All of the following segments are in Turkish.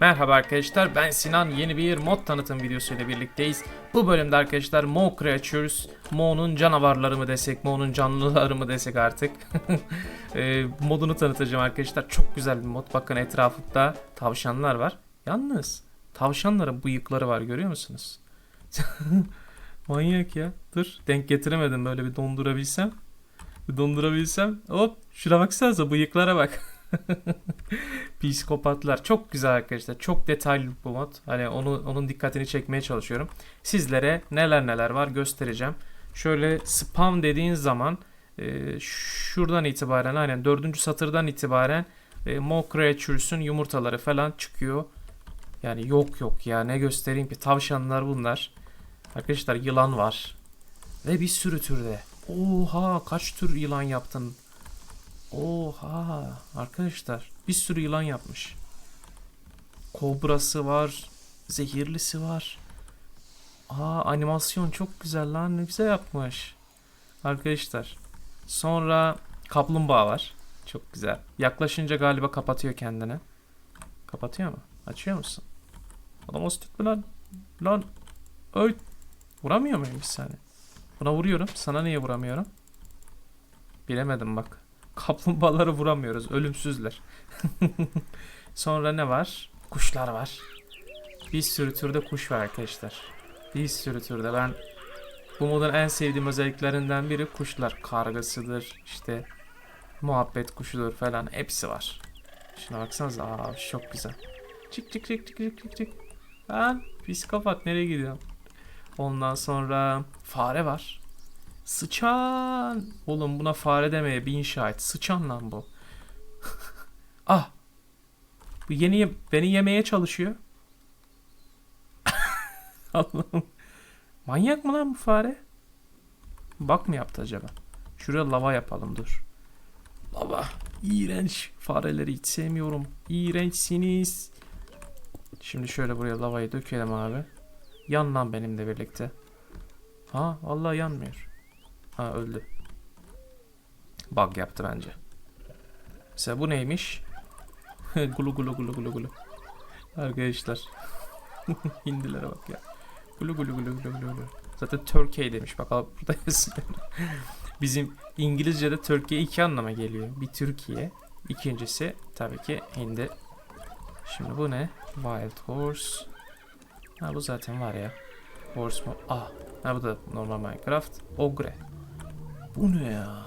Merhaba arkadaşlar ben Sinan yeni bir mod tanıtım videosu ile birlikteyiz. Bu bölümde arkadaşlar Mo Creatures, Mo'nun canavarları mı desek, Mo'nun canlıları mı desek artık. e, modunu tanıtacağım arkadaşlar. Çok güzel bir mod. Bakın etrafında tavşanlar var. Yalnız tavşanların bıyıkları var görüyor musunuz? Manyak ya. Dur denk getiremedim böyle bir dondurabilsem. Bir dondurabilsem. Hop şuna baksanıza bıyıklara bak. Psikopatlar çok güzel arkadaşlar. Çok detaylı bu mod. Hani onu onun dikkatini çekmeye çalışıyorum. Sizlere neler neler var göstereceğim. Şöyle spam dediğin zaman e, şuradan itibaren aynen dördüncü satırdan itibaren e, Mo Creatures'un yumurtaları falan çıkıyor. Yani yok yok ya ne göstereyim ki tavşanlar bunlar. Arkadaşlar yılan var. Ve bir sürü türde. Oha kaç tür yılan yaptın? Oha arkadaşlar bir sürü yılan yapmış. Kobrası var, zehirlisi var. Aa animasyon çok güzel lan ne güzel yapmış. Arkadaşlar. Sonra kaplumbağa var. Çok güzel. Yaklaşınca galiba kapatıyor kendini. Kapatıyor mu? Açıyor musun? Adam tutma lan. Lan. Öy. Vuramıyor muyum bir saniye? Buna vuruyorum. Sana niye vuramıyorum? Bilemedim bak. Kaplumbağaları vuramıyoruz. Ölümsüzler. Sonra ne var? Kuşlar var. Bir sürü türde kuş var arkadaşlar. Bir sürü türde. Ben bu modun en sevdiğim özelliklerinden biri kuşlar. Kargasıdır, işte muhabbet kuşudur falan. Hepsi var. Şuna baksanıza. Aa, çok güzel. Çık çık çık çık çık çık çık. Lan psikopat nereye gidiyorsun? Ondan sonra fare var. Sıçan. Oğlum buna fare demeye bin şahit. Sıçan lan bu. ah. Bu yeni ye- beni yemeye çalışıyor. Allah'ım. Manyak mı lan bu fare? Bak mı yaptı acaba? Şuraya lava yapalım dur. Lava. İğrenç. Fareleri hiç sevmiyorum. İğrençsiniz. Şimdi şöyle buraya lavayı dökelim abi. Yan lan benimle birlikte. Ha vallahi yanmıyor. Ha öldü. Bug yaptı bence. Mesela bu neymiş? gulu gulu gulu gulu gulu. Arkadaşlar. Hindilere bak ya. Gulu gulu gulu gulu gulu. Zaten Turkey demiş. Bak burada. Bizim İngilizce'de Türkiye iki anlama geliyor. Bir Türkiye. İkincisi tabii ki Hindi. Şimdi bu ne? Wild Horse. Ha bu zaten var ya. Horse mu? Ah. Ha bu da normal Minecraft. Ogre. Bu ne ya?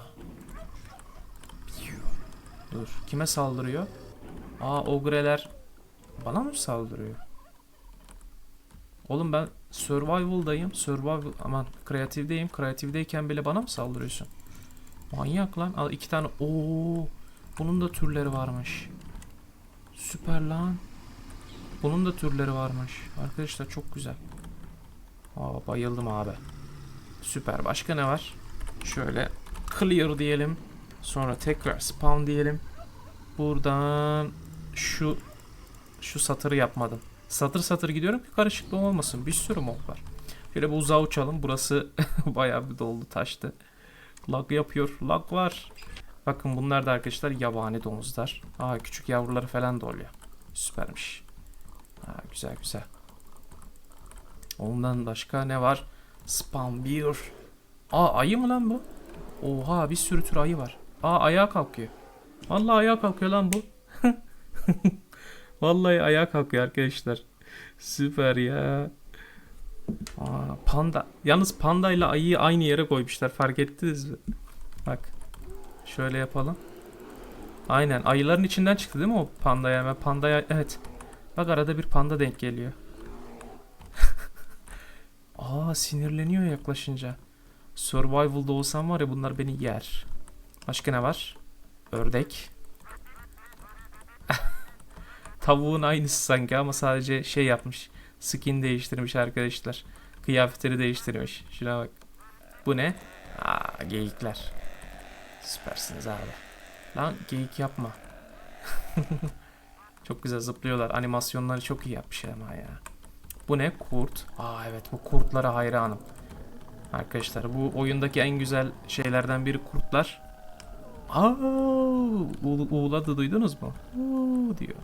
Dur. Kime saldırıyor? Aa ogreler bana mı saldırıyor? Oğlum ben survival'dayım. Survival aman kreatifdeyim. Kreatifdeyken bile bana mı saldırıyorsun? Manyak lan. Al iki tane. Oo. Bunun da türleri varmış. Süper lan. Bunun da türleri varmış. Arkadaşlar çok güzel. Aa bayıldım abi. Süper. Başka ne var? Şöyle clear diyelim. Sonra tekrar spawn diyelim. Buradan şu şu satırı yapmadım. Satır satır gidiyorum ki karışıklık olmasın. Bir sürü mod var. Şöyle bu uzağa uçalım. Burası bayağı bir doldu taştı. Lag yapıyor. Lag var. Bakın bunlar da arkadaşlar yabani domuzlar. Aa küçük yavruları falan da oluyor. Süpermiş. Aa, güzel güzel. Ondan başka ne var? Spam bir. Aa ayı mı lan bu? Oha bir sürü tür ayı var. Aa ayağa kalkıyor. Vallahi ayağa kalkıyor lan bu. Vallahi ayağa kalkıyor arkadaşlar. Süper ya. Aa, panda. Yalnız panda ile ayıyı aynı yere koymuşlar. Fark ettiniz mi? Bak. Şöyle yapalım. Aynen. Ayıların içinden çıktı değil mi o panda yani? Pandaya evet. Bak arada bir panda denk geliyor. Aa sinirleniyor yaklaşınca. Survival'da olsam var ya bunlar beni yer. Başka ne var? Ördek. Tavuğun aynısı sanki ama sadece şey yapmış. Skin değiştirmiş arkadaşlar. Kıyafetleri değiştirmiş. Şuna bak. Bu ne? Aa geyikler. Süpersiniz abi. Lan geyik yapma. çok güzel zıplıyorlar. Animasyonları çok iyi yapmışlar ama ya. Bu ne? Kurt. Aa evet bu kurtlara hayranım. Arkadaşlar bu oyundaki en güzel şeylerden biri kurtlar. Aa, uğuladı duydunuz mu? Uuu diyor.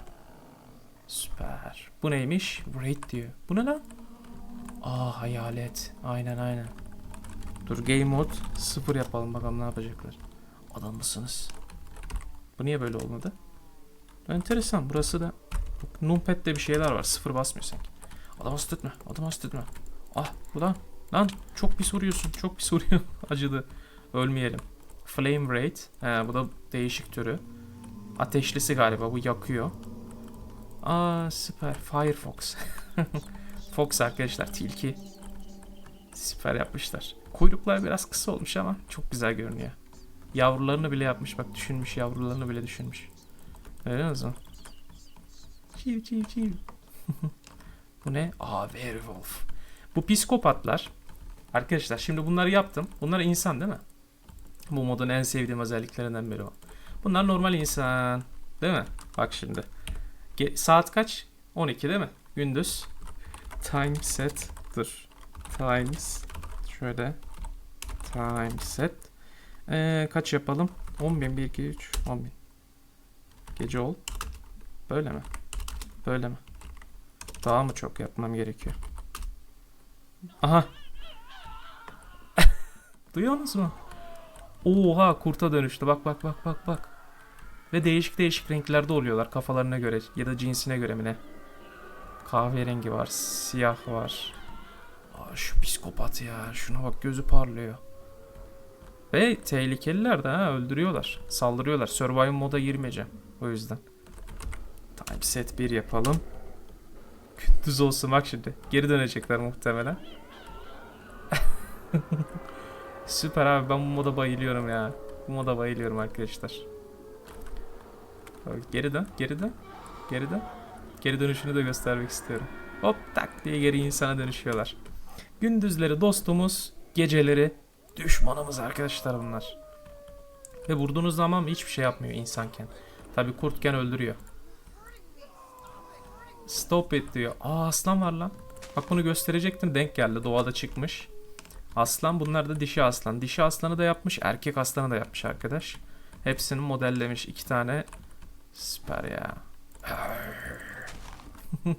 Süper. Bu neymiş? Raid diyor. Bu ne lan? Aa hayalet. Aynen aynen. Dur game mode sıfır yapalım bakalım ne yapacaklar. Adam mısınız? Bu niye böyle olmadı? Enteresan burası da Numpad'de bir şeyler var. Sıfır basmıyor sanki. Adam hasta etme. Adam hasta etme. Ah bu lan. Lan çok pis vuruyorsun. Çok pis vuruyor. Acıdı. Ölmeyelim. Flame Raid. He, bu da değişik türü. Ateşlisi galiba. Bu yakıyor. Aa süper. Firefox. Fox arkadaşlar. Tilki. Süper yapmışlar. Kuyruklar biraz kısa olmuş ama çok güzel görünüyor. Yavrularını bile yapmış. Bak düşünmüş. Yavrularını bile düşünmüş. Öyle mi? Çiv çiv çiv. Bu ne? Aa werewolf. Bu psikopatlar. Arkadaşlar şimdi bunları yaptım. Bunlar insan değil mi? Bu modun en sevdiğim özelliklerinden biri o. Bunlar normal insan. Değil mi? Bak şimdi. Ge- saat kaç? 12 değil mi? Gündüz. Time set. Dur. Times. Şöyle. Time set. Ee, kaç yapalım? 10.000. 1, 2, 3. 10.000. Gece ol. Böyle mi? Böyle mi? Daha mı çok yapmam gerekiyor? Aha. Duyuyorsunuz mu? Oha kurta dönüştü. Bak bak bak bak bak. Ve değişik değişik renklerde oluyorlar kafalarına göre ya da cinsine göre mi ne? Kahverengi var, siyah var. Aa, şu psikopat ya. Şuna bak gözü parlıyor. Ve tehlikeliler de ha öldürüyorlar. Saldırıyorlar. Survival moda girmeyeceğim. O yüzden. Time set 1 yapalım. Gündüz olsun bak şimdi. Geri dönecekler muhtemelen. Süper abi ben bu moda bayılıyorum ya. Bu moda bayılıyorum arkadaşlar. Geri dön, geri dön. Geri dön. Geri dönüşünü de göstermek istiyorum. Hop tak diye geri insana dönüşüyorlar. Gündüzleri dostumuz, geceleri düşmanımız arkadaşlar bunlar. Ve vurduğunuz zaman hiçbir şey yapmıyor insanken. Tabi kurtken öldürüyor. Stop it diyor. Aa aslan var lan. Bak bunu gösterecektim denk geldi doğada çıkmış. Aslan bunlar da dişi aslan. Dişi aslanı da yapmış erkek aslanı da yapmış arkadaş. Hepsini modellemiş iki tane. Süper ya.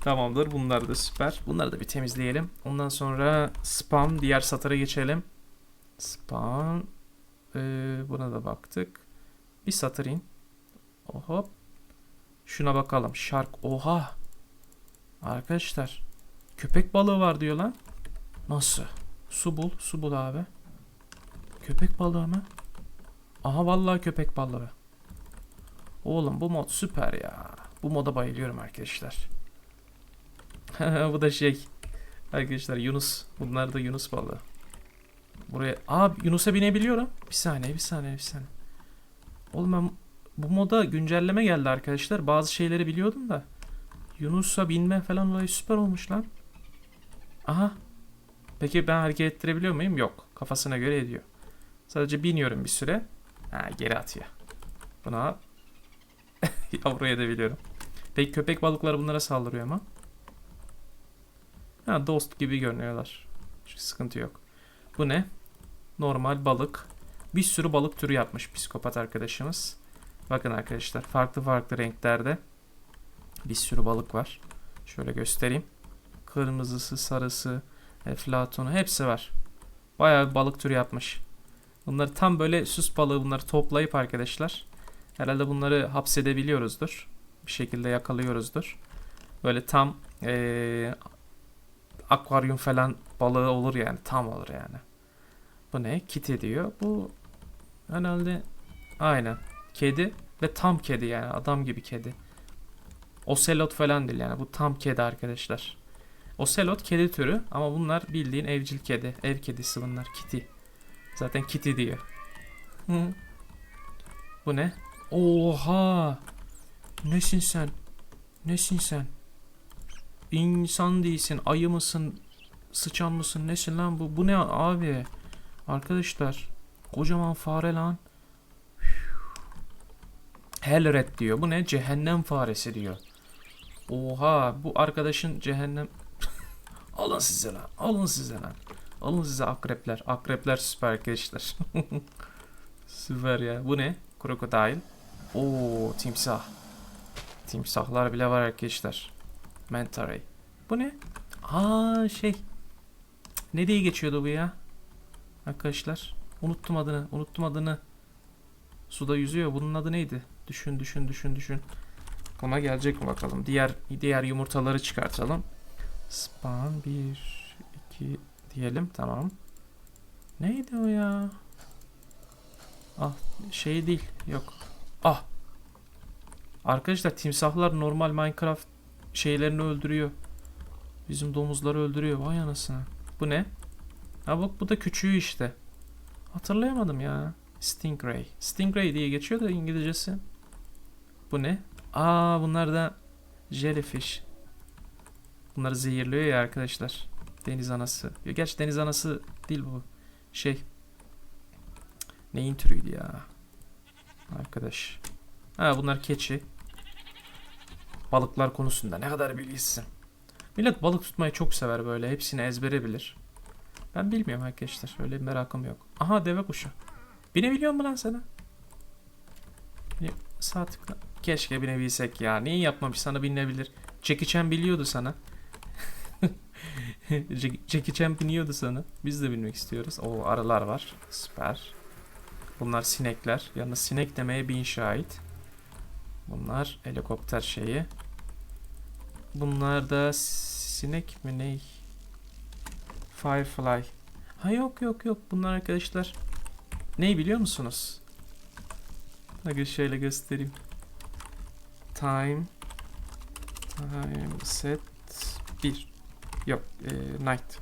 Tamamdır bunlar da süper. Bunları da bir temizleyelim. Ondan sonra spam diğer satıra geçelim. Spam. Ee, buna da baktık. Bir satır in. Hop. Şuna bakalım. Shark. Oha. Arkadaşlar. Köpek balığı var diyor lan. Nasıl? Su bul. Su bul abi. Köpek balığı mı? Aha vallahi köpek balığı. Oğlum bu mod süper ya. Bu moda bayılıyorum arkadaşlar. bu da şey. Arkadaşlar Yunus. Bunlar da Yunus balığı. Buraya. Aa Yunus'a binebiliyorum. Bir saniye bir saniye bir saniye. Oğlum ben bu moda güncelleme geldi arkadaşlar. Bazı şeyleri biliyordum da. Yunus'a binme falan olayı süper olmuş lan. Aha. Peki ben hareket ettirebiliyor muyum? Yok. Kafasına göre ediyor. Sadece biniyorum bir süre. Ha geri atıyor. Buna yavru edebiliyorum. Peki köpek balıkları bunlara saldırıyor ama. Ha dost gibi görünüyorlar. Hiç sıkıntı yok. Bu ne? Normal balık. Bir sürü balık türü yapmış psikopat arkadaşımız. Bakın arkadaşlar farklı farklı renklerde bir sürü balık var. Şöyle göstereyim. Kırmızısı, sarısı, eflatonu hepsi var. Bayağı bir balık türü yapmış. Bunları tam böyle süs balığı bunları toplayıp arkadaşlar. Herhalde bunları hapsedebiliyoruzdur. Bir şekilde yakalıyoruzdur. Böyle tam eee akvaryum falan balığı olur yani. Tam olur yani. Bu ne? Kitty diyor. Bu herhalde aynen. Kedi ve tam kedi yani. Adam gibi kedi. Ocelot falan değil yani. Bu tam kedi arkadaşlar. Ocelot kedi türü ama bunlar bildiğin evcil kedi. Ev kedisi bunlar. Kitty. Zaten Kitty diyor. Hı. Bu ne? Oha! Nesin sen? Nesin sen? İnsan değilsin. Ayı mısın? Sıçan mısın? Nesin lan bu? Bu ne abi? Arkadaşlar. Kocaman fare lan. Hellrat diyor. Bu ne? Cehennem faresi diyor. Oha bu arkadaşın cehennem... Alın size lan. Alın size lan. Alın size akrepler. Akrepler süper arkadaşlar. süper ya. Bu ne? Krokodil. Oo timsah. Timsahlar bile var arkadaşlar. Manta. Bu ne? Aa şey. Ne diye geçiyordu bu ya? Arkadaşlar. Unuttum adını. Unuttum adını. Suda yüzüyor. Bunun adı neydi? Düşün düşün düşün düşün. Buna gelecek mi bakalım. Diğer diğer yumurtaları çıkartalım. Spawn 1 2 diyelim. Tamam. Neydi o ya? Ah şey değil. Yok. Ah. Arkadaşlar timsahlar normal Minecraft şeylerini öldürüyor. Bizim domuzları öldürüyor. Vay anasını. Bu ne? Ha bak bu da küçüğü işte. Hatırlayamadım ya. Stingray. Stingray diye geçiyor da İngilizcesi. Bu ne? Aa bunlar da jellyfish. Bunları zehirliyor ya arkadaşlar. Deniz anası. Ya gerçi deniz anası değil bu. Şey. Neyin türüydü ya? Arkadaş. Ha bunlar keçi. Balıklar konusunda ne kadar bilgisisin. Millet balık tutmayı çok sever böyle. Hepsini ezbere bilir. Ben bilmiyorum arkadaşlar. Öyle bir merakım yok. Aha deve kuşu. Binebiliyor mu lan sana? Sağ tıkla. Keşke binebilsek ya. Niye yapmamış sana binebilir. Chan biliyordu sana. Jack- Jackie Chan biniyordu sana. Biz de bilmek istiyoruz. O arılar var. Süper. Bunlar sinekler. Yalnız sinek demeye bin şahit. Bunlar helikopter şeyi. Bunlar da sinek mi ne? Firefly. Ha yok yok yok. Bunlar arkadaşlar ne biliyor musunuz? Bakın şöyle göstereyim. Time Time set 1 Yok e, night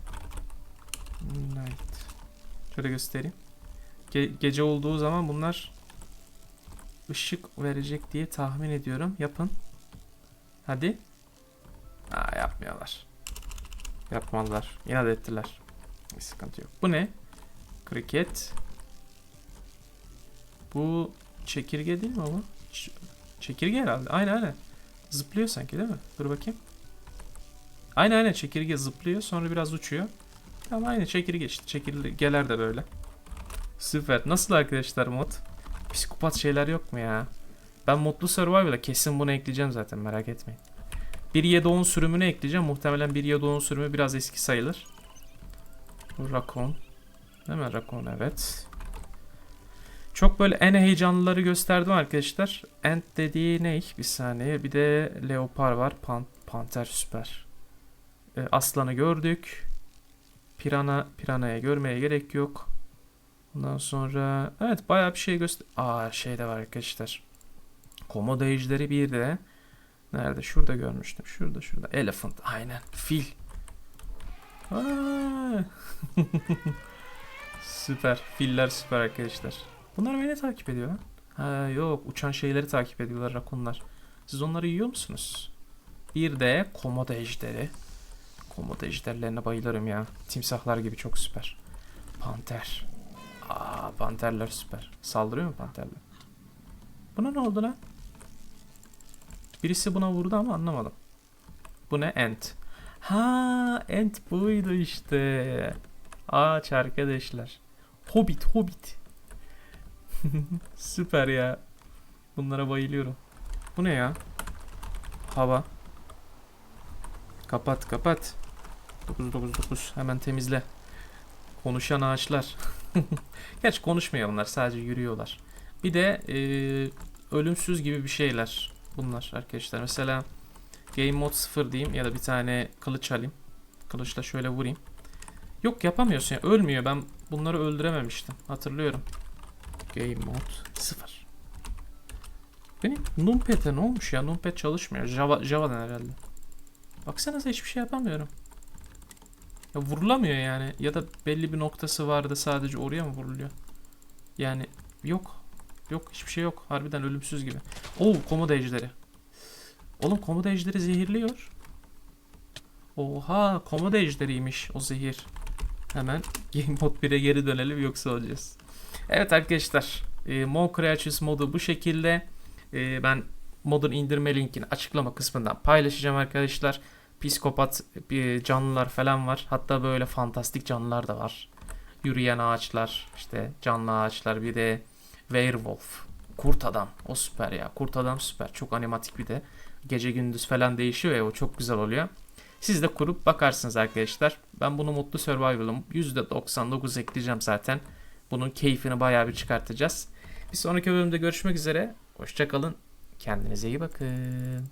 Night Şöyle göstereyim. Ge- gece olduğu zaman bunlar ışık verecek diye tahmin ediyorum. Yapın. Hadi. Aa yapmıyorlar. Yapmadılar. İnat ettiler. Bir sıkıntı yok. Bu ne? Kriket. Bu çekirge değil mi ama? Çekirge herhalde. Aynen aynen. Zıplıyor sanki değil mi? Dur bakayım. Aynen aynen çekirge zıplıyor sonra biraz uçuyor. Tamam aynen çekirge işte. Çekirgeler de böyle. Süper. Nasıl arkadaşlar mod? Psikopat şeyler yok mu ya? Ben modlu survival'a kesin bunu ekleyeceğim zaten merak etmeyin. 1.7.10 sürümünü ekleyeceğim. Muhtemelen 1.7.10 sürümü biraz eski sayılır. Raccoon. Değil mi? Raccoon evet. Çok böyle en heyecanlıları gösterdim arkadaşlar. Ant dediği ne? Bir saniye. Bir de leopar var. Pan panter süper. E, aslanı gördük. Pirana, piranaya görmeye gerek yok. Ondan sonra evet bayağı bir şey göster. Aa şey de var arkadaşlar. Komodo ejderi bir de. Nerede? Şurada görmüştüm. Şurada şurada. Elephant. Aynen. Fil. Süper. Filler süper arkadaşlar. Bunlar beni takip ediyor. Ha yok. Uçan şeyleri takip ediyorlar rakunlar. Siz onları yiyor musunuz? Bir de komodo ejderi. Komodo ejderlerine bayılırım ya. Timsahlar gibi çok süper. Panter. Aa panterler süper. Saldırıyor mu panterler? Buna ne oldu lan? Birisi buna vurdu ama anlamadım. Bu ne? Ant. Ha, ant buydu işte. Ağaç arkadaşlar. Hobbit, hobbit. Süper ya. Bunlara bayılıyorum. Bu ne ya? Hava. Kapat, kapat. 999 hemen temizle. Konuşan ağaçlar. Gerçi konuşmuyor sadece yürüyorlar. Bir de e, ölümsüz gibi bir şeyler bunlar arkadaşlar. Mesela Game Mode 0 diyeyim ya da bir tane kılıç alayım. Kılıçla şöyle vurayım. Yok yapamıyorsun ya. Ölmüyor. Ben bunları öldürememiştim. Hatırlıyorum. Game Mode 0. Benim Numpad'e ne olmuş ya? Numpad çalışmıyor. Java, Java'dan herhalde. Baksanıza hiçbir şey yapamıyorum. Ya vurulamıyor yani. Ya da belli bir noktası vardı sadece oraya mı vuruluyor? Yani yok. Yok hiçbir şey yok. Harbiden ölümsüz gibi. Oo komodo ejderi. Oğlum komodo ejderi zehirliyor. Oha komodo ejderiymiş o zehir. Hemen Game Mode 1'e geri dönelim yoksa olacağız. Evet arkadaşlar. E, Mo Creatures modu bu şekilde. E, ben modun indirme linkini açıklama kısmından paylaşacağım arkadaşlar. Psikopat bir canlılar falan var. Hatta böyle fantastik canlılar da var. Yürüyen ağaçlar, işte canlı ağaçlar, bir de werewolf, kurt adam. O süper ya. Kurt adam süper. Çok animatik bir de. Gece gündüz falan değişiyor ya o çok güzel oluyor. Siz de kurup bakarsınız arkadaşlar. Ben bunu Mutlu Survival'ım %99 ekleyeceğim zaten. Bunun keyfini bayağı bir çıkartacağız. Bir sonraki bölümde görüşmek üzere. Hoşçakalın. Kendinize iyi bakın.